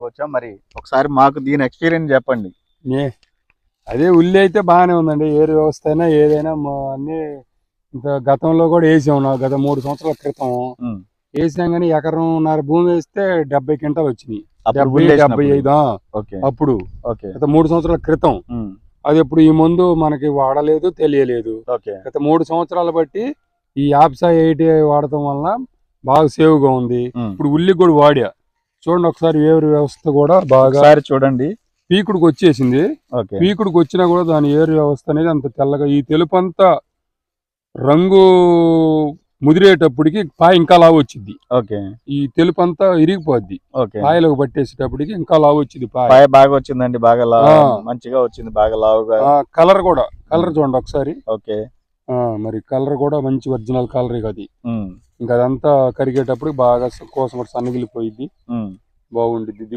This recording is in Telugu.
వచ్చా మరి ఒకసారి మాకు దీని ఎక్స్పీరియన్స్ చెప్పండి. అదే ఉల్లి అయితే బాగానే ఉందండి. ఏరు వ్యవస్థ అయినా ఏదైనా అన్ని గతంలో కూడా వేసాం గత మూడు సంవత్సరాల క్రితం. వేసినాం కానీ ఎకరంన్నర భూమి వేస్తే డెబ్బై క్వింటాలు వచ్చినాయి. డెబ్బై. ఐదు అప్పుడు. ఓకే. గత మూడు సంవత్సరాల క్రితం. అది ఇప్పుడు ఈ మందు మనకి వాడలేదు తెలియలేదు. గత మూడు సంవత్సరాలు బట్టి ఈ యాప్సా ఎయిటీ వాడటం వలన బాగా సేవ్గా ఉంది. ఇప్పుడు ఉల్లి కూడా వాడా. చూడండి ఒకసారి ఏరు వ్యవస్థ కూడా బాగా చూడండి. పీకుడికి వచ్చేసింది. ఓకే. పీకుడికి వచ్చినా కూడా దాని ఏరు వ్యవస్థ అనేది అంత తెల్లగా ఈ తెలుపు అంతా రంగు ముదిరేటప్పటికి పాయ ఇంకా లావు వచ్చింది ఓకే. ఈ తెలుపు అంతా ఇరిగిపోద్ది. ఓకే. పాయలకు పట్టేసేటప్పటికి ఇంకా లావు వచ్చింది పాయ. బాగా వచ్చిందండి బాగా. మంచిగా వచ్చింది బాగా లావుగా. కలర్ కూడా కలర్ చూడండి ఒకసారి. ఓకే. మరి కలర్ కూడా మంచి ఒరిజినల్ కలర్ అది. ఇంకా అదంతా కరిగేటప్పుడు బాగా కోసం సన్నగిలిపోయింది. బాగుండిద్ది దిగు